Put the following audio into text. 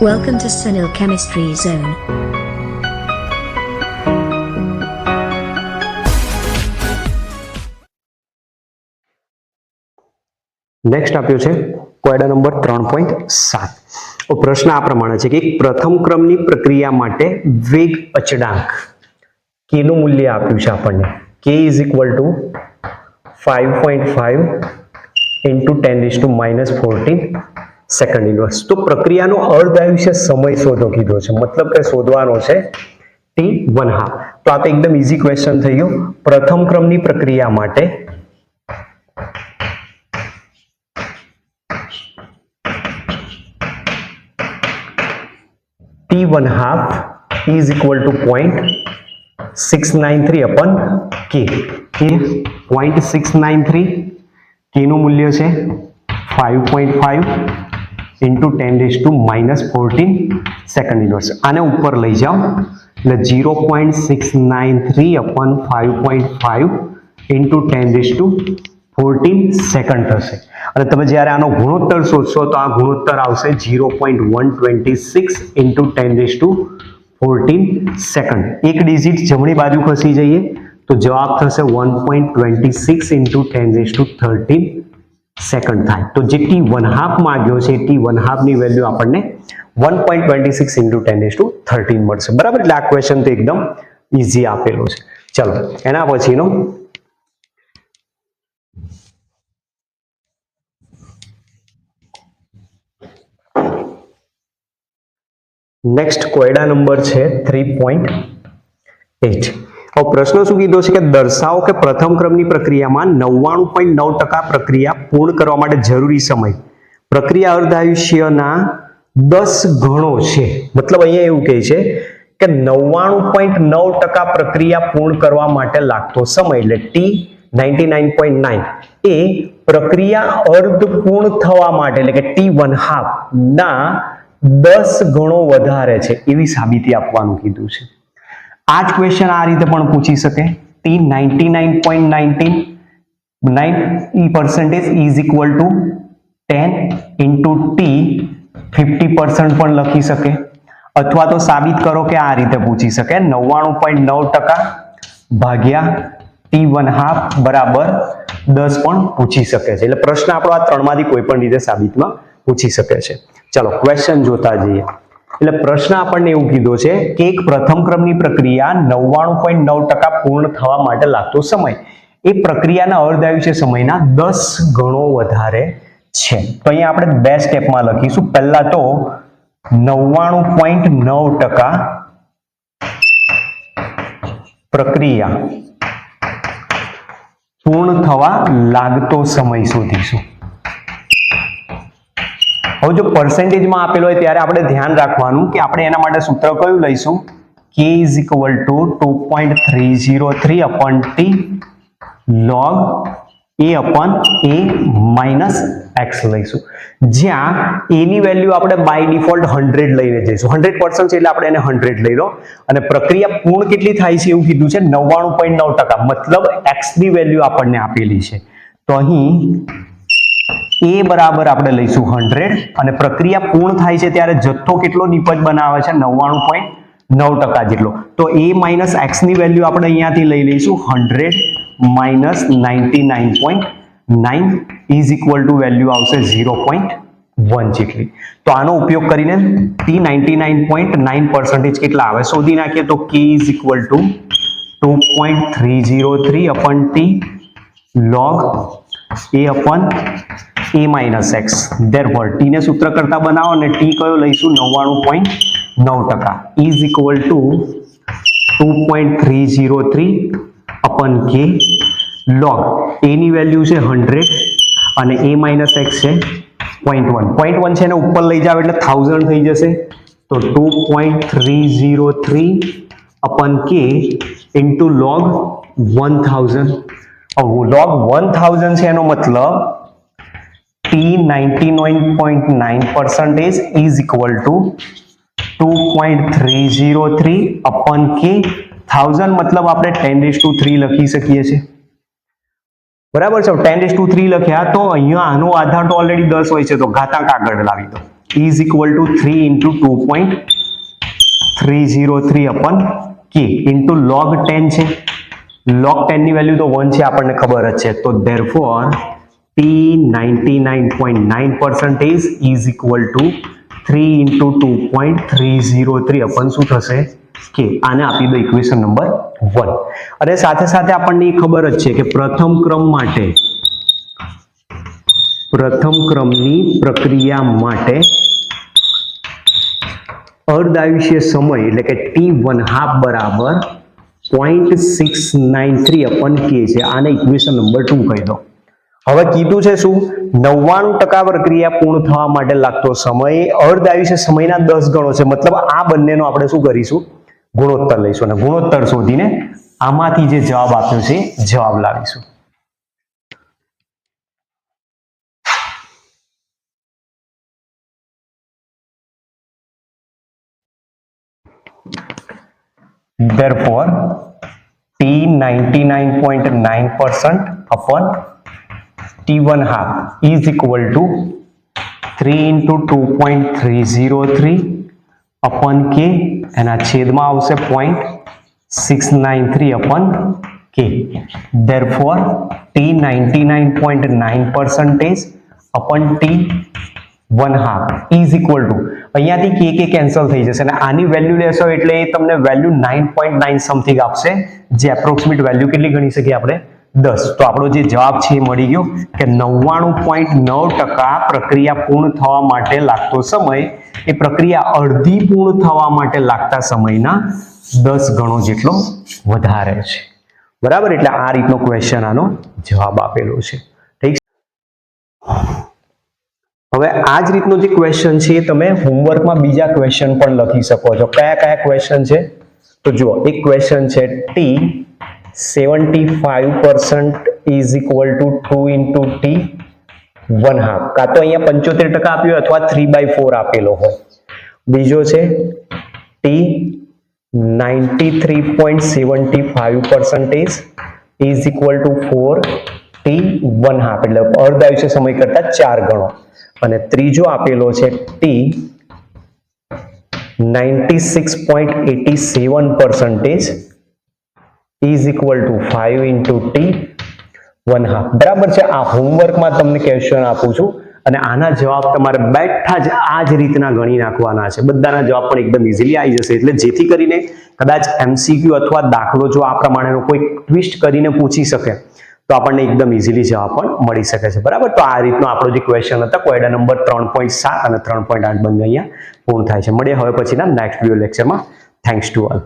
Welcome to Sunil Chemistry Zone. Next આપ્યો છે કોયડા number ત્રણ પોઈન્ટ સાત પ્રશ્ન આ પ્રમાણે છે કે પ્રથમ ક્રમની પ્રક્રિયા માટે વેગ અચળાંક કેનું મૂલ્ય આપ્યું છે આપણને કે is equal to five point five into ten is to minus fourteen second inverse તો પ્રક્રિયાનો અર્ધ આયુષ્ય સમય શોધો કીધો છે. મતલબ કે શોધવાનો છે ટી વન હાફ તો આ તો એકદમ ઇઝી ક્વેશ્ચન થઈ ગયો. પ્રથમ ક્રમની પ્રક્રિયા માટે t one half is equal to point six nine three upon k k point six nine three k મૂલ્ય છે five point five into ten raise to minus fourteen second inverse આને ઉપર લઈ જાઓ. એટલે zero point six nine three upon five point five into ten raise to fourteen second થશે. અને તમે જ્યારે આનો ગુણોત્તર શોધશો તો આ ગુણોત્તર આવશે zero point one twenty six into ten raise to fourteen second એક ડિજિટ જમણી બાજુ ખસી જઈએ તો જવાબ થશે one point twenty six into ten raise to thirteen second થાય તો જે ટી વન હાફ ગયો છે ટી વન હાફની વેલ્યુ આપણને one point twenty six into ten is to thirteen મળશે. બરાબર? એટલે આ ક્વેશ્ચન તો એકદમ ઇઝી આપેલો છે. ચલો, એના પછીનો. નેક્સ્ટ કોયડા નંબર છે થ્રી પોઈન્ટ એટ હવે પ્રશ્ન શું કીધો છે કે દર્શાવો કે પ્રથમ ક્રમની પ્રક્રિયામાં નવ્વાણું પોઈન્ટ નવ ટકા પ્રક્રિયા પૂર્ણ કરવા માટે જરૂરી સમય. પ્રક્રિયા અર્ધાયુષ્યના દસ ગણો છે. મતલબ અહીંયા એવું કહે છે કે નવ્વાણું પોઈન્ટ નવ ટકા પ્રક્રિયા પૂર્ણ કરવા માટે લાગતો સમય, એટલે t ninety nine point nine, એ પ્રક્રિયા અર્ધ પૂર્ણ થવા માટે, એટલે કે ટી વન હાફ ના દસ ગણો વધારે છે, એવી સાબિતી આપવાનું કીધું છે. આ જ ક્વેશ્ચન આ રીતે પણ પૂછી શકે. T ninety nine point nineteen nine percentage is equal to ten into t fifty percent પણ લખી શકે. અથવા તો સાબિત કરો કે આ રીતે પૂછી શકે. નવ્વાણું પોઈન્ટ નવ ટકા ભાગ્યા ટી વન હાફ બરાબર દસ પણ પૂછી શકે છે. એટલે પ્રશ્ન આપણો આ ત્રણમાંથી કોઈ પણ રીતે સાબિતમાં પૂછી શકે છે. ચલો ક્વેશ્ચન જોતા જઈએ. એટલે પ્રશ્ન આપણને એવું કીધો છે કે એક પ્રથમ ક્રમની પ્રક્રિયા નવ્વાણું પોઈન્ટ નવ ટકા પૂર્ણ થવા માટે લાગતો સમય. એ પ્રક્રિયાના અર્ધાયુષ્ય સમયના દસ ગણો વધારે છે. તો અહીંયા આપણે બે સ્ટેપમાં લખીશું. પહેલા તો નવ્વાણું પોઈન્ટ નવ ટકા પ્રક્રિયા પૂર્ણ થવા લાગતો સમય શોધીશું. હવે જો પર્સેન્ટેજમાં આપેલો હોય ત્યારે આપણે ધ્યાન રાખવાનું કે આપણે એના માટે સૂત્ર કયું લઈશું? K is equal to two point three zero three upon t log a upon a minus x લઈશું. જ્યાં એની વેલ્યુ આપણે બાય ડિફોલ્ટ હંડ્રેડ લઈને જઈશું. હંડ્રેડ પર્સન્ટ છે એટલે આપણે એને હંડ્રેડ લઈ લો. અને પ્રક્રિયા પૂર્ણ કેટલી થાય છે એવું કીધું છે? નવ્વાણું પોઈન્ટ નવ ટકા. મતલબ એક્સની વેલ્યુ આપણને આપેલી છે. તો અહીં એ બરાબર આપણે લઈશું હંડ્રેડ અને પ્રક્રિયા પૂર્ણ થાય છે ત્યારે જથ્થો કેટલો નિપજ બનાવે છે? નવ્વાણું પોઈન્ટ નવ ટકા જેટલો. તો એ માઇનસ એક્સની વેલ્યુ આપણે અહીંયાથી લઈ લઈશું hundred minus ninety nine point nine is equal to value આવશે ઝીરો પોઈન્ટ વન જેટલી. તો આનો ઉપયોગ કરીને t ninety nine point nine percentage કેટલા આવે? શોધી નાખીએ તો k is equal to two point three zero three upon t log a upon a minus x therefore ટીને સૂત્ર કરતા બનાવો અને ટી કયો લઈશું? નવ્વાણું પોઈન્ટ નવ ટકા. Is equal to two point three zero three upon k log any value છે હંડ્રેડ અને એ માઇનસ એક્સ છે પોઈન્ટ વન પોઈન્ટ વન છે એને ઉપર લઈ જાવ એટલે થાઉઝન્ડ થઈ જશે. તો two point three zero three upon k into log one thousand log one thousand છે એનો મતલબ t ninety nine point nine percentage is equal to two point three zero three upon k thousand મતલબ આપણે ten raise two three લખી શકીએ છીએ બરાબર છે ટેન ડેઝ ટુ થ્રી લખ્યા તો અહીંયા આનો આધાર તો ઓલરેડી દસ હોય છે તો ઘાતાંક આગળ લાવી દો is equal to three into two point three zero three upon k into log ten છે લોગ ટેનની વેલ્યુ તો વન છે આપણને ખબર જ છે તો therefore is equal to three into two point three zero three upon શું થશે? કે આને આપી દો ઇક્વેશન નંબર વન અને સાથે સાથે આપણને એ ખબર જ છે કે પ્રથમ ક્રમ માટે, પ્રથમ ક્રમની પ્રક્રિયા માટે અર્ધાયુષ્ય સમય એટલે કે ટી વન હાફ બરાબર point six nine three upon k છે. આને ઇક્વેશન નંબર ટુ કહી દો. હવે કીધું છે શું? નવ્વાણું ટકા પ્રક્રિયા પૂર્ણ થવા માટે લાગતો સમય, અર્ધ આયુષ્ય સમયના દસ ગણો છે. મતલબ આ બંનેનો આપણે શું કરીશું? ગુણોત્તર લઈશું અને ગુણોત્તર શોધીને આમાંથી જે જવાબ આપ્યો છે, જવાબ લાવીશું. Therefore, t 99.9% upon t1 half is equal to 3 into 2.303 upon k એના છેદમાં આવશે point six nine three upon k therefore, t 99.9 percentage upon t one half is equal to અહીંયાથી કે કે કેન્સલ થઈ જશે, અને આની વેલ્યુ લેશો એટલે તમને value nine point nine something આપશે, જે એપ્રોક્સિમેટ વેલ્યુ કેટલી ગણી શકીએ આપણે? દસ. તો આપણો જે જવાબ છે એ મળી ગયો કે નવ્વાણું પોઈન્ટ નવ ટકા પ્રક્રિયા પૂર્ણ થવા માટે લાગતો સમય એ પ્રક્રિયા અડધી પૂર્ણ થવા માટે લાગતા સમયના દસ ગણો જેટલો વધારે છે. બરાબર? એટલે આ રીતનો ક્વેશ્ચન આનો જવાબ આપેલો છે. ઠીક હવે આ જ રીતનો જે ક્વેશ્ચન છે એ તમે હોમવર્કમાં બીજા ક્વેશ્ચન પણ લખી શકો છો. કયા કયા ક્વેશ્ચન છે? તો જુઓ, એક ક્વેશ્ચન છે t seventy five percent is equal to two into t one half કાં તો અહીંયા પંચોતેર ટકા આપ્યો અથવા થ્રી બાય ફોર આપેલો હોય. બીજો છે t ninety three point seventy five percentage is equal to four t one half એટલે અર્ધ આયુષ્ય સમય કરતા ચાર ગણો. અને ત્રીજો આપેલો છે t ninety six point eighty seven percentage is equal to five into t one half બરાબર છે? આ હોમવર્કમાં તમને ક્વેશ્ચન આપું છું. અને આના જવાબ તમારે બેઠા જ આ જ રીતના ગણી નાખવાના છે. બધાના જવાબ પણ એકદમ ઇઝીલી આવી જશે. એટલે જેથી કરીને કદાચ એમસીક્યુ અથવા દાખલો જો આ પ્રમાણેનો કોઈ ટ્વિસ્ટ કરીને પૂછી શકે, તો આપણને એકદમ ઇઝીલી જવાબ પણ મળી શકે છે. બરાબર? તો આ રીતનો આપણો જે ક્વેશ્ચન હતા, કોયડા નંબર ત્રણ પોઈન્ટ સાત અને ત્રણ પોઈન્ટ આઠ બંને અહીંયા પૂર્ણ થાય છે. મળીએ હવે પછીના નેક્સ્ટ વીડિયો લેક્ચરમાં થેન્ક્સ ટુ ઓલ